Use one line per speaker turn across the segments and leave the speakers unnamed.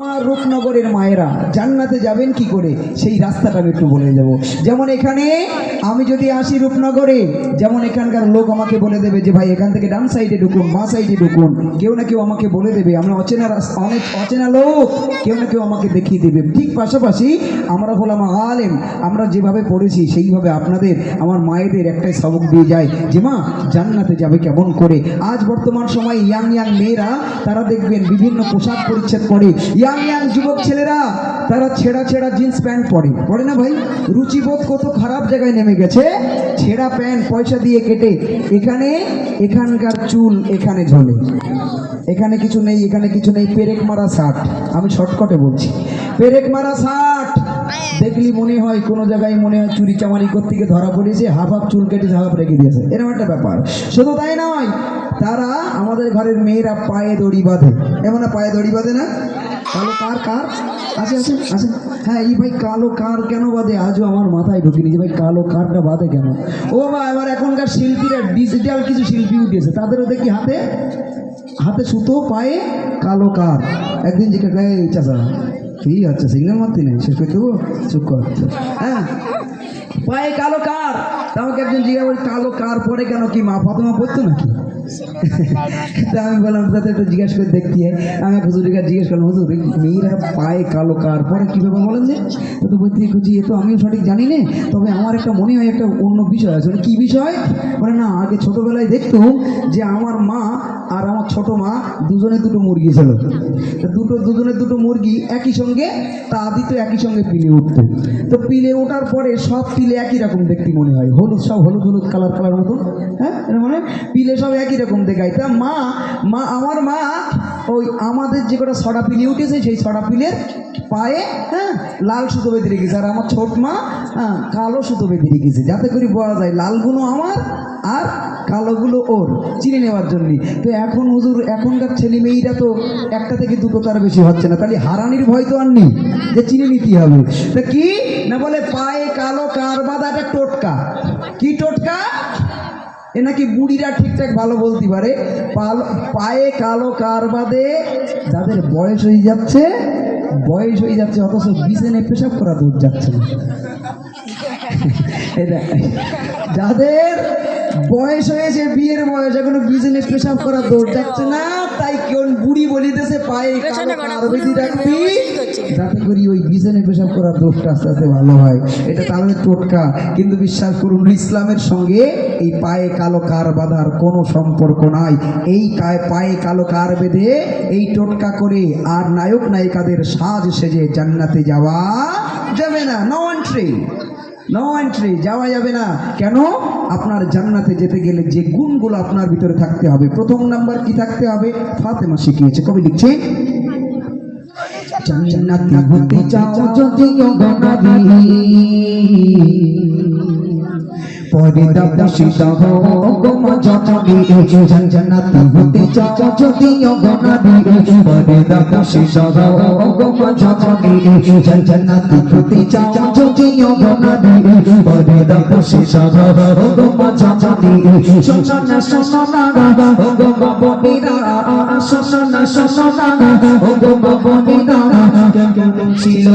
আমার রূপনগরের মায়েরা, জান্নাতে যাবেন কি করে? সেই রাস্তাটা আমি একটু বলে দেবো। যেমন এখানে, আমি যদি আসি রূপনগরে, যেমন এখানকার লোক আমাকে বলে দেবে যে, ভাই, এখান থেকে ডান সাইডে ঢুকুন মা সাইডে ঢুকুন। কেউ না কেউ আমাকে বলে দেবে। আমরা অচেনা অনেক অচেনা লোক, কেউ না কেউ আমাকে দেখিয়ে দেবে। ঠিক পাশাপাশি আমরা হলাম আলেম। আমরা যেভাবে পড়েছি, সেইভাবে আপনাদের, আমার মায়েদের একটাই সবক দিয়ে যায় যে, মা, জান্নাতে যাবে কেমন করে? আজ বর্তমান সময় ইয়াং ইয়াং মেয়েরা, তারা দেখবেন বিভিন্ন পোশাক পরিচ্ছেদ পরে, ইয়াং ইয়াং যুবক ছেলেরা, তারা ছেঁড়া ছেঁড়া জিন্স প্যান্ট পরে। পরে না ভাই? রুচিবোধ কত খারাপ জায়গায় নেমে গেছে। ছেঁড়া প্যান্ট পয়সা দিয়ে কেটে। এখানে, এখানকার চুল এখানে ঝোলে। এখানে কিছু নেই, এখানে কিছু নেই। পেরেক মারা শার্ট আমি শর্টকটে বলছি। পেরেক মারা শার্ট দেখলি মনে হয় কোনো জায়গায় মনে হয় চুরি চামারি করতে গিয়ে ধরা পড়েছে, হাফ হাফ চুল কেটে হাফ রেখে দিয়েছে। এরকম একটা ব্যাপার। শুধু তাই নয়, তারা আমাদের ঘরের মেয়েরা পায়ে দড়ি বাঁধে। এমন পায়ে দড়ি বাঁধে না? কালো কার কার? আছে আছে আছে। হ্যাঁ এই ভাই কালো কার কেন বাঁধে আজও আমার মাথায় ঢুকিনি যে ভাই কালো কারটা বাঁধে কেন? ও বা এবার এখনকার শিল্পীরা ডিজিটাল কিছু শিল্পী উঠেছে তাদেরও দেখি হাতে হাতে সুতো, পায়ে কালো কার। একদিন জিজ্ঞাসা চাষা কি হচ্ছে সিগন্যাল মারতে নেই? শেষ চুপ কর হ্যাঁ পায়ে কালো কার। আমাকে একজন জিজ্ঞাসা কালো কার পরে কেন কি মা, ফাতেমা পড়তো নাকি? আমি বললাম তাতে একটু জিজ্ঞেস করে দেখতে আমি এক হুজুরিকে জিজ্ঞেস করলাম, হুজুর মেয়েরা পায়ে কালো কার? পরে কী ব্যাপার বলেন যে? তো বলতে খুঁজি, এ তো আমিও সঠিক জানি না। তবে আমার একটা মনে হয় একটা অন্য বিষয় আছে। কী বিষয়? মানে না, আগে ছোটোবেলায় দেখতাম যে আমার মা আর আমার ছোট মা দুজনে দুটো মুরগি ছিল। দুটো দুজনের দুটো মুরগি একই সঙ্গে, তা দিত একই সঙ্গে পিলে উঠতো। তো পিলে ওঠার পরে সব পিলে একই রকম দেখতে মনে হয়। হলুদ, সব হলুদ হলুদ কালার কালার মতন হ্যাঁ? মানে পিলে সব একই রকম দেখায়। তা মা মা, আমার মা ওই আমাদের যে কটা সরা পিলে উঠেছে, সেই সরা পিলের পায়ে হ্যাঁ লাল সুতো বেঁধে রেখেছে। আর আমার ছোট মা হ্যাঁ কালো সুতো বেঁধে রেখেছে। যাতে করে বলা যায়, লালগুলো আমার আর কালোগুলো ওর, চিনে নেওয়ার জন্যে। তো এখন হুজুর, এখনকার ছেলে মেয়েরা তো একটা থেকে দুটো তার বেশি হচ্ছে না। তাহলে হারানির ভয় তো আর নেই যে চিনে নিতে হবে। তা কি? না বলে পায়ে কালো কার বাঁধা একটা টোটকা। কি টোটকা? এ নাকি বুড়িরা ঠিকঠাক ভালো বলতে পারে। পায়ে কালো কার বাদে যাদের বয়স হয়ে যাচ্ছে, বয়স হয়ে যাচ্ছে, অথচ বিছানে পেশাব করা দূর যাচ্ছে যাদের বয়স হয়েছে, বিয়ের বয়স, এখনও বিজনেস পেশাব করা দৌড় যাচ্ছে না। তাই কেউ বুড়ি বলিতেছে পায়ে রাখবি। যাতে করি ওই বিজনে পেশাব করার দোষটা আস্তে আস্তে ভালো হয়। এটা তাহলে টোটকা। কিন্তু বিশ্বাস করুন ইসলামের সঙ্গে এই পায়ে কালো কার বাঁধার কোনো সম্পর্ক নাই। এই পায়ে কালো কার বেঁধে এই টোটকা করে আর নায়ক নায়িকাদের সাজ সেজে জান্নাতে যাওয়া যাবে না। নো এন্ট্রি নো এন্ট্রি যাওয়া যাবে না। কেন? আপনার জান্নাতে যেতে গেলে যে গুণগুলো আপনার ভিতরে থাকতে হবে। প্রথম নাম্বার কি থাকতে হবে? ফাতেমা শিখিয়েছে। কবি লিখছে, জান্নাতি হতে চাও যদি পরিদা বসিত হোম জননী জান্নাতি হতে চাও যদি অগনারী পরিদা বসিত হোম জননী জান্নাতি হতে হোম বনিরা ছিল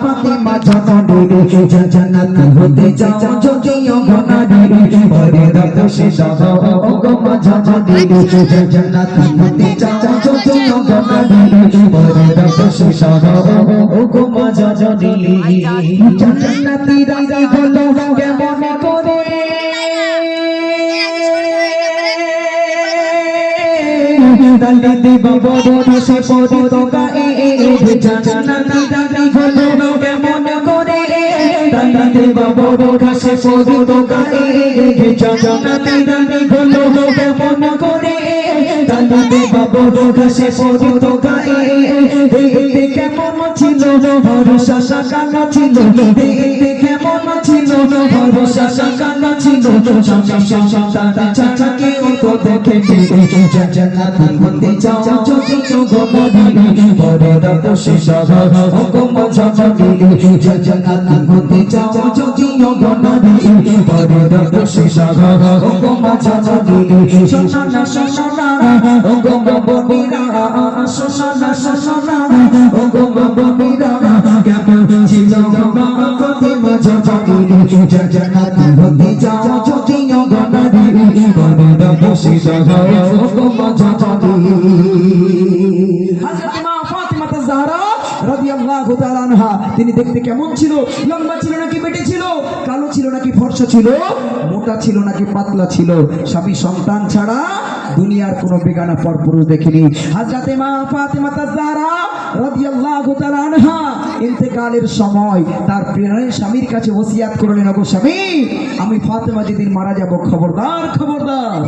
ফাতেমা জননী জান্নাতি হতে চাও যদি অগনারী পরিদা বসিত হোম জননী জান্নাতি হতে চাও যদি অগনারী পরিদা বসিত হোম জননী জান্নাতি রাজি হলো কেমন দলিতে বাবর সে পরিত গায়ে জান্নাতি রাজি হলো কেমন করে দলিতে বাবর সে পরিত গায়ে জান্নাতি রাজি হলো কেমন করে ছিল তো দেখে জান্নাতি হতে চাও যদি গগনারি পরে রাত শেষ হুকুম জানাবি জান্নাতি হতে চাও যদি গগনারি পরে রাত শেষ হুকুম জানাবি শোনা শোনা হুকুম বনিরা শোনা শোনা হুকুম
বনিরা কেমন ছিল মা ফাতেমা জননী জান্নাতি হতে যাও
তিনি দেখতে কেমন ছিল? লম্বা ছিল নাকি বেটে ছিল? কালো ছিল নাকি ফর্সা ছিল? মোটা ছিল নাকি পাতলা ছিল? স্বামী সন্তান ছাড়া দুনিয়ার কোনো বেগানা পরপুরুষ দেখিনি। হযরতে মা ফাতিমা তাজহারা রাদিয়াল্লাহু তাআলা আনহা ইন্তেকালের সময় তার প্রিয় স্বামীর কাছে ওসিয়াত করলেন ওগো স্বামী, আমি ফাতেমা যেদিন মারা যাব, খবরদার খবরদার।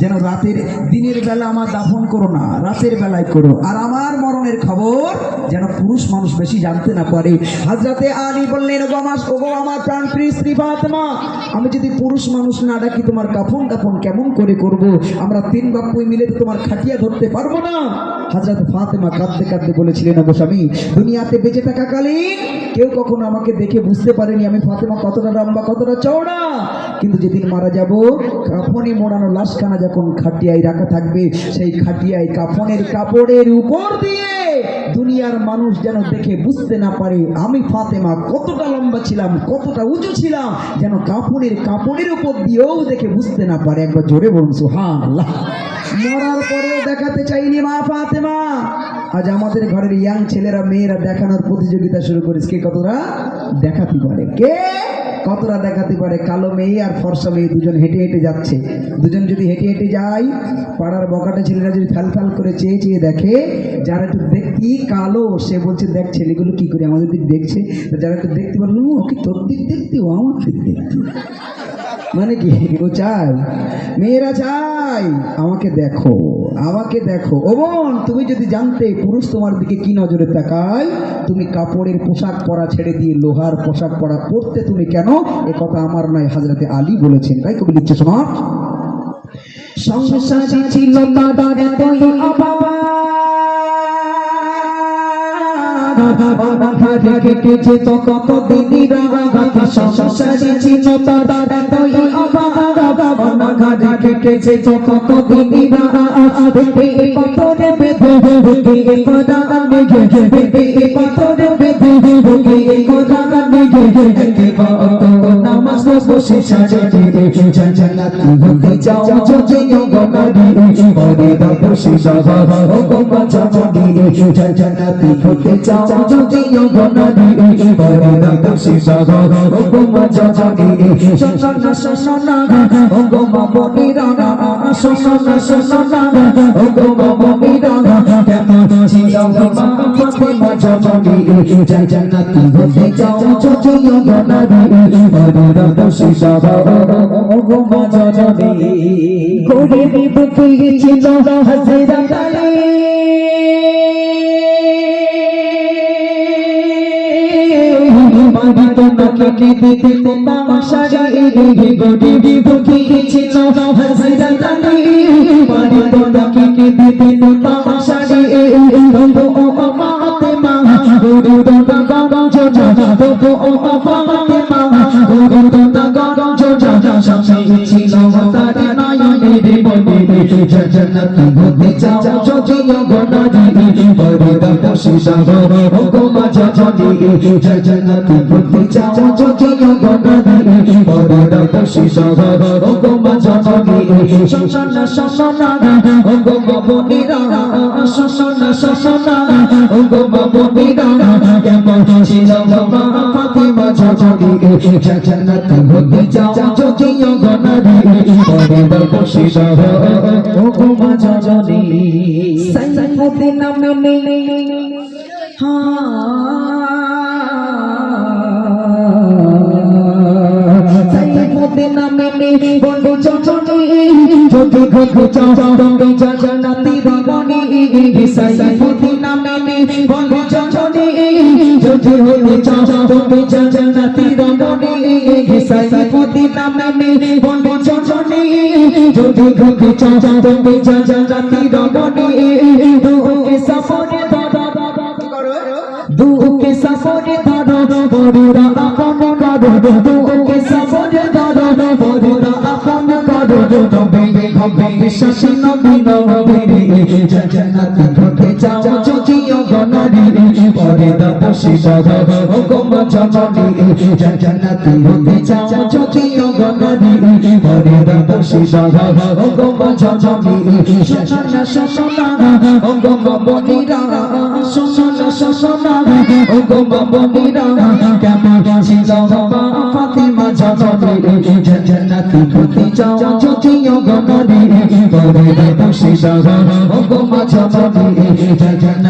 যেন রাতের দিনের বেলা আমার দাফন করো না, রাতের বেলায় করো। আর আমার মরণের খবর যেন পুরুষ মানুষ বেশি জানতে না পারে। হাজরাতে আলী বললেন ওগো আমার ওগো আমার প্রাণ প্রিয় স্ত্রী ফাতেমা, আমি যদি পুরুষ মানুষ না ডাকি, তোমার কাফন কাফন কেমন করে করব? আমরা তিন বাপ্পুই মিলে তোমার খাটিয়া ধরতে পারব না। হাজরত ফাতেমা কাঁদতে কাঁদতে বলেছিলেন ওগো স্বামী দুনিয়াতে বেঁচে থাকাকালীন কেউ কখনো আমাকে দেখে বুঝতে পারেনি আমি ফাতেমা কতটা লম্বা, কতটা চওড়া। কিন্তু যেদিন মারা যাব, কাফনে মোড়ানো লাশখানা যখন খাটিয়ায় রাখা থাকবে, সেই খাটিয়ায় কাফনের কাপড়ের উপর দিয়ে দুনিয়ার মানুষ যেন দেখে বুঝতে না পারে আমি ফাতেমা কতটা লম্বা ছিলাম, কতটা উঁচু ছিলাম, যেন কাপড়ের কাপড়ের উপর দিয়েও দেখে বুঝতে না পারে। একবার জোরে বলুন সুহান আল্লাহ মরার পরেও দেখাতে চাইনি মা ফাতেমা। আজ আমাদের ঘরের ইয়াং ছেলেরা, মেয়েরা দেখানোর প্রতিযোগিতা শুরু করেছে। কে কতটা দেখাতে পারে। কে কতটা দেখাতে পারে? কালো মেয়ে আর ফর্সা মেয়ে দুজন হেঁটে হেঁটে যাচ্ছে। দুজন যদি হেঁটে হেঁটে যায়, পাড়ার বকাটা ছেলেরা যদি ফ্যাল ফ্যাল করে চেয়ে চেয়ে দেখে, যারা একটু দেখতি কালো, সে বলছে, দেখ ছেলেগুলো কি করে আমাদের দিক দেখছে। যারা একটু দেখতে পারল, ও কি তোর দিক দেখতি? ও আমার দিক দেখতি। মানে কি? ও চাই মেয়েরা চাই আমাকে দেখো আমাকে দেখো। ও বোন, তুমি যদি জানতে পুরুষ তোমার দিকে কি নজরে তাকায়, তুমি কাপড়ের পোশাক পরা ছেড়ে দিয়ে লোহার পোশাক পরা পরতে তুমি কেন? এ কথা আমার নয়, হাজরাতে আলী বলেছেন। তাই কবি লিখছে শোনা
সংসারে ছিল তাদের এতই অভাব। কেটেছে তো কত দিদিরা সংসারে ছিল তাদের এতই অনাঘারে কেটেছে তো কত দিদিরা পাথরে বেঁধে বেবে কদা মেঘে বেবে পাথরে বেঁধে বেবে কদা মেঘে একে কত নামাজ বসে সাজাতে জান্নাতি হতে যাও যদি গনারি পরে দাও বসে সাজা ও গো জানি জান্নাতি হতে যাও যদি গো গো গো কেমন ছিল মা ফাতেমা জানি জান্নাতি হতে যাও। যদি গনারি পরে দাও বসে সাজা ও গো জানি গরিবি ছিল হাজরা তালে মারি নাকে দিতে তামাশারি গরিবি বুকে ছিল হাজরা তালে মারি নাকে দিতে তামাশারি গরু তো গা গা বন্ধু চচনি যদি ঘুঘু চচনি জানাতি রবনি সাইফুদ্দিন নামে বন্ধু চচনি যদি হতে চচনি জানাতি রবনি সাইফুদ্দিন নামে বন্ধু চচনি যদি ঘুঘু চচনি জানাতি রবনি দুকে সফরে দাদা দুকে সফরে দাদা বড়রা আপন কাদো দুকে সফরে দাদা বড়রা আপন কাদো তবে হবে শাসন বিনবী জান্নাতি হতে যাও যদি গনারি পর্দা বসিদা ও গো জননী। জান্নাতি হতে চাও যদি অগনানি পর্দা বসিদা ও গো জননী। শোষণা শোষণা ও গো বনিরা শোষণা ও গো বনিরা কেমন ছিল বাবা ফাতিমা জননী। জান্নাতি হতে চাও যদি অগনানি পর্দা বসিদা ও গো জননী। জান্নাতি